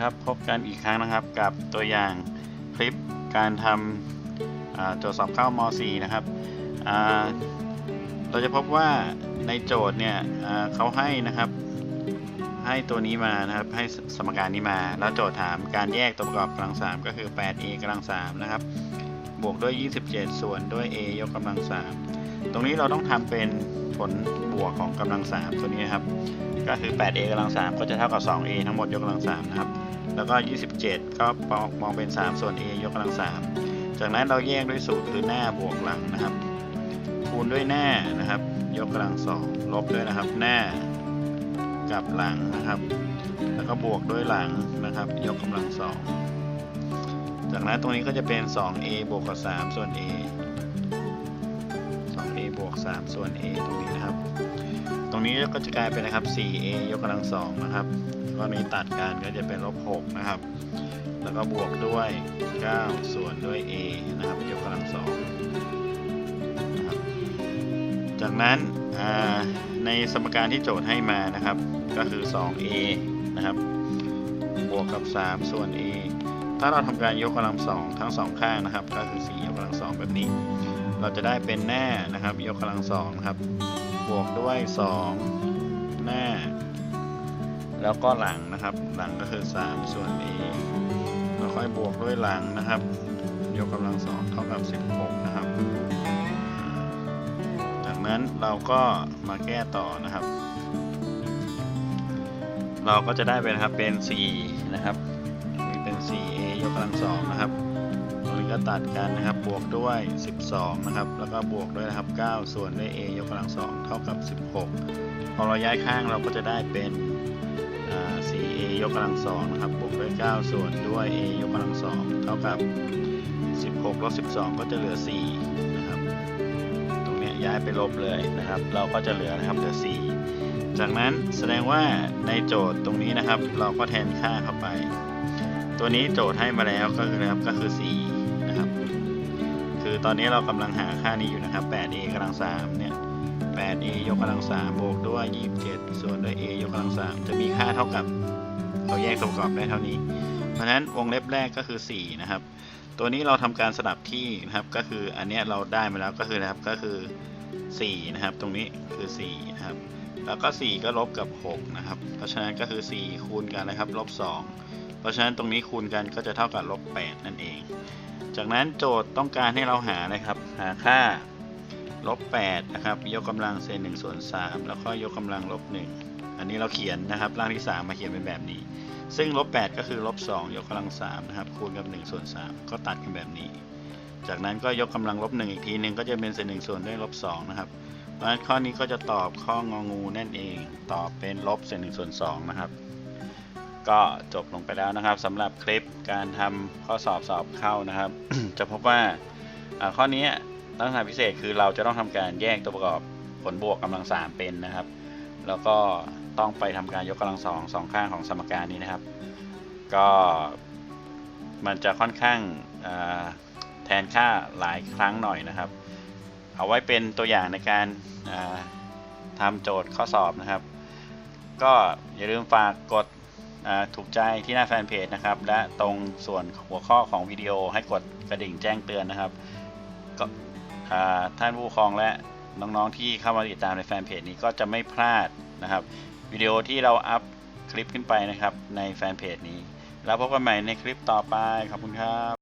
ครับพบกันอีกครั้งนะครับกับตัวอย่างคลิปการทำโจทย์สอบเข้าม .4 นะครับเราจะพบว่าในโจทย์เนี่ยเขาให้นะครับให้ตัวนี้มานะครับให้สสมการนี้มา แล้วโจทย์ถามการแยกตัวประกอบกำลัง 3 ก็คือ 8a กำลัง3นะครับบวกด้วย 27 ส่วนด้วย a ยกกำลัง 3 ตรงนี้เราต้องทำเป็น ผลบวกของกำลัง 3 ตัวนี้ครับ ก็คือ 8a กำลัง 3 ก็จะเท่ากับ 2a ทั้งหมดยกกำลัง 3 นะครับ แล้วก็ 27 ก็มองเป็น 3 ส่วน a ยกกำลัง 3 จากนั้นเราแยกด้วยสูตรคือหน้าบวกหลังนะครับ คูณด้วยหน้านะครับ ยกกำลัง 2 ลบด้วยนะครับ หน้ากับหลังนะครับ แล้วก็บวกด้วยหลังนะครับ ยกกำลัง 2 จากนั้นตรงนี้ก็จะเป็น 2a บวกกับ 3 ส่วน a บวก 3 ส่วน a ตรงนี้นะครับ ตรงนี้ก็จะกลายเป็นนะครับ 4a ยกกำลัง2นะครับก็นี้ตัดกันก็จะเป็นลบ6นะครับ แล้วก็บวกด้วย 9 ส่วนด้วย a นะครับยกกำลัง2นะครับ จากนั้นในสมการที่โจทย์ให้มานะครับ ก็คือ 2a นะครับ บวกกับ 3 ส่วน a ถ้าเราทำการยกกำลัง2ทั้ง2ข้างนะครับ ก็คือ 4 ยกกำลัง2แบบนี้ เราจะได้เป็นหน้านะครับ ยกกำลัง2นะครับ บวกด้วย2หน้าแล้วก็หลังนะครับ หลังก็คือ 3 ส่วน a แล้วค่อยบวกด้วยหลังนะครับ ยกกำลัง2เท่ากับ 16 นะครับ จากนั้นเราก็มาแก้ต่อนะครับ เราก็จะได้เป็นครับเป็น 4 นะครับเป็น 4a ยกกำลัง2นะครับ ก็ตัดกันนะครับ บวกด้วย 12 นะครับ แล้วก็บวกด้วยนะครับ 9 ส่วนด้วย a ยกกำลัง 2 เท่ากับ 16 พอเราย้ายข้างเราก็จะได้เป็นอ่า 4a ยกกำลัง 2 นะครับ บวกด้วย 9 ส่วนด้วย a ยกกำลัง 2 เท่ากับ 16ลบ12 ก็จะเหลือ 4 นะครับ ตรงนี้ย้ายไปลบเลยนะครับ เราก็จะเหลือนะครับ เหลือ 4 จากนั้นแสดงว่าในโจทย์ตรงนี้นะครับ เราก็แทนค่าเข้าไป ตัวนี้โจทย์ให้มาแล้วก็คือนะครับ ก็คือ 4 คือตอนนี้เรากำลังหาค่านี้อยู่นะครับ 8a กำลัง3เนี่ย 8a ยกกำลัง3บวกด้วย 27 ส่วนด้วย a ยกกำลัง3จะมีค่าเท่ากับ เราแยกตัวประกอบได้เท่านี้ เพราะฉะนั้นวงเล็บแรกก็คือ 4 นะครับ ตัวนี้เราทำการสลับที่นะครับ ก็คืออันนี้เราได้มาแล้วก็คือนะครับ ก็คือ 4 นะครับ ตรงนี้คือ 4 นะครับ แล้วก็ 4 ก็ลบกับ 6 นะครับ เพราะฉะนั้นก็คือ 4 คูณกันนะครับ ลบ 2 เพราะฉะนั้นตรงนี้คูณกันก็จะเท่ากับลบ 8 นั่นเอง จากนั้นโจทย์ต้องการให้เราหานะครับ หาค่าลบ8นะครับ ยกกำลังเศษ1ส่วน3แล้วก็ยกกำลังลบ1อันนี้เราเขียนนะครับร่างที่ 3 มาเขียนเป็นแบบนี้ ซึ่งลบ8ก็คือลบ2ยกกำลัง3นะครับ คูณกับ1ส่วน3ก็ตัดกันแบบนี้ จากนั้นก็ยกกำลังลบ1อีกทีหนึ่งก็จะเป็นเศษ1ส่วนด้วยลบ2นะครับเพราะฉะนั้นข้อนี้ก็จะตอบข้ององูนั่นเอง ตอบเป็นลบเศษ1ส่วน2นะครับ ก็จบลงไปแล้วนะครับสำหรับคลิปการทำข้อสอบสอบเข้านะครับ จะพบว่าข้อนี้ลักษณะพิเศษคือเราจะต้องทำการแยกตัวประกอบผลบวกกำลังสามเป็นนะครับ แล้วก็ต้องไปทำการยกกำลังสองสองข้างของสมการนี้นะครับ ก็มันจะค่อนข้างแทนค่าหลายครั้งหน่อยนะครับ เอาไว้เป็นตัวอย่างในการาทำโจทย์ข้อสอบนะครับ ก็อย่าลืมฝากกด ถูกใจที่หน้าแฟนเพจนะครับ และตรงส่วนหัวข้อของวิดีโอให้กดกระดิ่งแจ้งเตือนนะครับ ก็ท่านผู้ปกครองและน้องๆที่เข้ามาติดตามในแฟนเพจนี้ก็จะไม่พลาดนะครับ วิดีโอที่เราอัพคลิปขึ้นไปนะครับในแฟนเพจนี้ แล้วพบกันใหม่ในคลิปต่อไปขอบคุณครับ